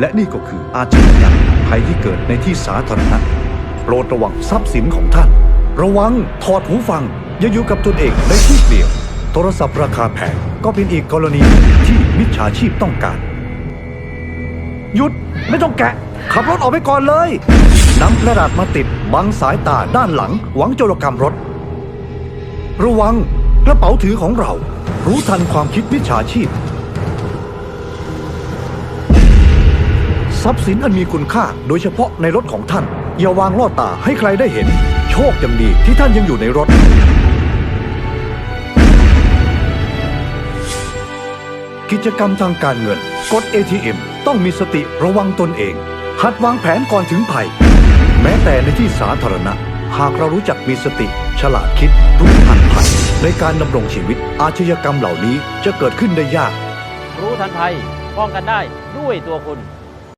และนี่ก็คืออาชญากรรมภัยที่เกิดในที่สาธารณะโปรดระวังทรัพย์สินของท่าน ระวังถอดหูฟัง อย่าอยู่กับตนเองในที่เปลี่ยว โทรศัพท์ราคาแพงก็เป็นอีกกรณีที่มิจฉาชีพต้องการ หยุดไม่ต้องแกะ ขับรถออกไปก่อนเลยนำกระดาษมาติดบังสายตาด้านหลังหวังโจรกรรมรถ ระวังกระเป๋าถือของเรา รู้ทันความคิดมิจฉาชีพ ทรัพย์สินอันมีคุณค่า โดยเฉพาะในรถของท่าน อย่าวางล่อตาให้ใครได้เห็น โชคยังดีที่ท่านยังอยู่ในรถ กิจกรรมทางการเงิน กด ATM ต้องมีสติระวังตนเอง หัดวางแผนก่อนถึงภัย แม้แต่ในที่สาธารณะ หากเรารู้จักมีสติ ฉลาดคิด รู้ทันภัยในการดำรงชีวิต อาชญากรรมเหล่านี้จะเกิดขึ้นได้ยาก รู้ทันภัยป้องกันได้ด้วยตัวคุณ